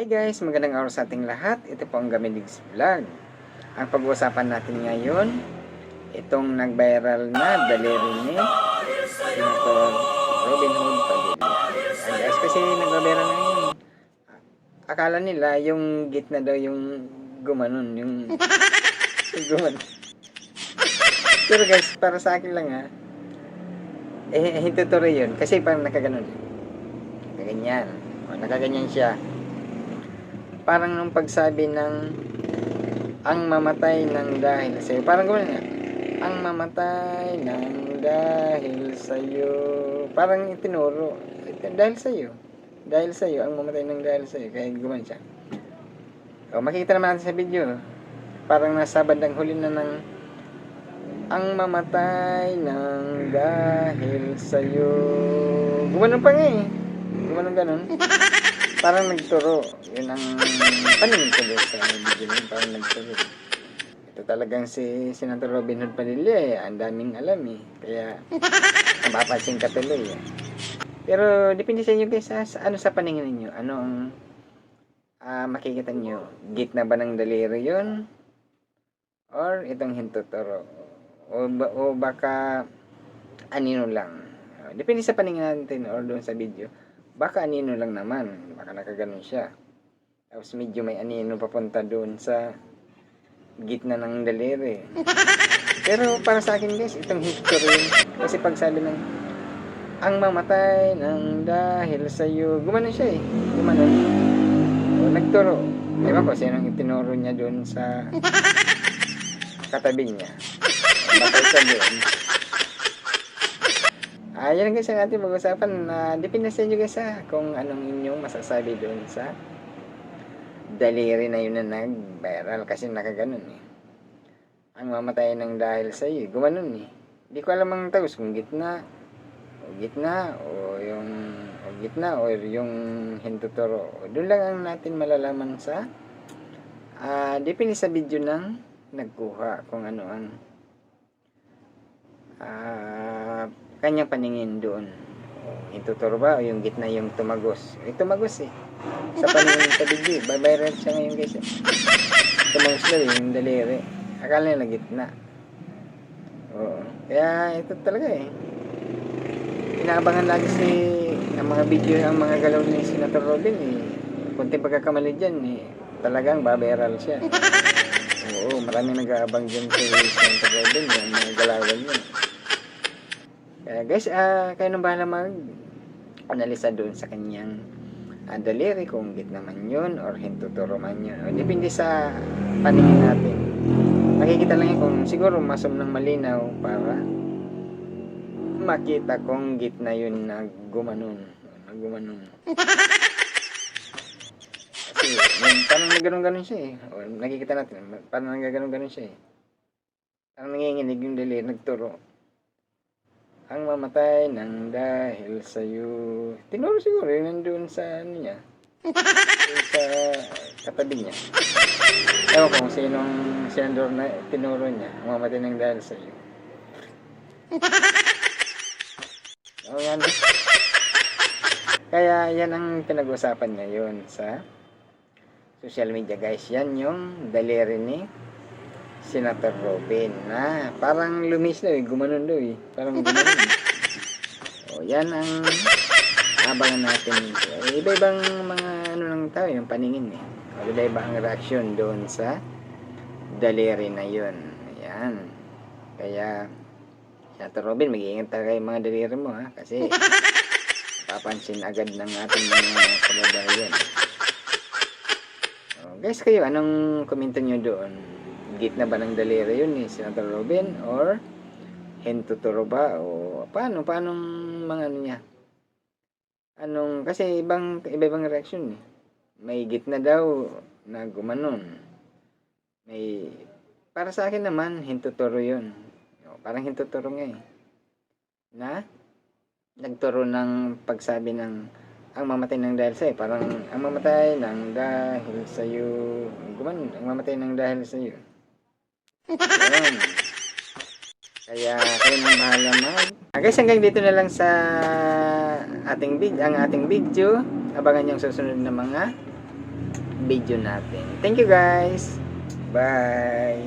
Hi guys, magandang araw sa ating lahat. Ito po ang Gamidigs Vlog. Ang pag-uusapan natin ngayon, itong nag-viral na daliri ni Senator Robin Hood Padilla. Ay guys, kasi nag-viral na yun. Akala nila yung gitna daw yung gumanon, yung, yung gumanon. Pero guys, para sa akin lang ha, eh, hindi totoo yun. Kasi parang nakaganon. Nakaganyan. O, nakaganyan siya parang nung pagsabi ng ang mamatay ng dahil sa iyo. Parang nga. Ang mamatay ng dahil sa iyo. Parang itinuro. Dahil sa iyo. Dahil sa iyo. Ang mamatay ng dahil sa iyo. Kaya gumana siya. O, makikita naman natin sa video. Parang nasa bandang huli na ng ang mamatay ng dahil sa iyo. Gumanon pa nga eh. Gumanon ganon. Parang nagturo. Yun ang paningin ko doon sa yun. Parang nagturo. Ito talagang si Senator Robin Hood Padilla eh. Ang daming alam eh. Kaya mapapansin ka tuloy eh. Pero depende sa inyo guys ha, sa, ano sa paningin ninyo. Ano ang ah, makikita nyo? Gitna ba ng daliri yun? Or itong hintuturo? O, ba- o baka anino lang? Depende sa paningin natin or doon sa video baka anino lang naman. Baka nakaganon siya. Tapos medyo may anino papunta doon sa gitna ng daliri. Pero para sa akin guys, itong history, kasi pag sabi ng ang mamatay ng dahil sa iyo, gumanon siya eh. Gumanon. O, nagturo. Ewan ko, sinong itinuro niya doon sa katabi niya. Matay siya doon. Ayan guys ang ating pag-usapan na depende sa inyo guys ha kung anong inyong masasabi doon sa daliri na yun na nag-viral kasi nakaganon eh. Ang mamatay ng dahil sa iyo, gumanon eh. Hindi ko alam ang tawag kung gitna o gitna o yung o gitna o yung hintuturo. Doon lang ang natin malalaman sa ah depende sa video ng nagkuha kung ano ang ah kanyang paningin doon. Ituturo ba o yung gitna yung tumagos? Eh, tumagos eh. Sa paningin sa video, babayran siya ngayon guys. Eh. Tumagos daw eh, yung daliri. Akala nila gitna. Oo. Kaya ito talaga eh. Inaabangan lagi si ang mga video, ang mga galaw ni Senator Robin eh. Kunting pagkakamali dyan eh. Talagang babayral siya. Oo, maraming nag-aabang dyan kay Senator Robin, yung mga galawan yun. Kaya guys, ah kayo nang bahala mag analisa doon sa kanyang ah, daliri kung gitna man yun or hintuturo man yun. O, depende sa paningin natin. Makikita lang yun kung siguro masom ng malinaw para makita kung gitna yun na gumanon. Na gumanon. Kasi parang nagganon-ganon siya eh. O, nakikita natin, parang nagganon-ganon siya eh. Parang nanginginig yung daliri, nagturo ang mamatay ng dahil sa iyo. Tinuro siguro yun nandun sa ano niya. Sa katabi niya. Ewan ko kung sinong senador na tinuro niya. Ang mamatay ng dahil sa iyo. Oo nga. no? Kaya yan ang pinag-usapan ngayon sa social media guys. Yan yung daliri ni Senator Robin na parang lumis daw eh, gumanon daw eh. Parang gumanon. o yan ang abangan natin. Eh, Iba-ibang mga ano ng tao yung paningin eh. O, iba-iba ang reaction doon sa daliri na yun. Ayan. Kaya Senator Robin, mag-iingat tayo kayo mga daliri mo ha. Kasi papansin agad ng ating mga kababayan. O, guys, kayo, anong komento nyo doon? Gitna ba ng daliri yun ni Senator Robin or hintuturo ba? O paano paano mga ano niya? Anong kasi ibang iba-ibang reaction eh. May gitna daw na gumanon. May para sa akin naman hintuturo yun. Parang hintuturo nga eh. Na nagturo ng pagsabi ng ang mamatay ng dahil sa'yo. Parang ang mamatay ng dahil sa'yo. Gumanon ang mamatay ng dahil sa'yo Ayun. Kaya kayo nang bahala mag. Ah, guys, hanggang dito na lang sa ating video, ang ating video. Abangan yung susunod na mga video natin. Thank you guys. Bye.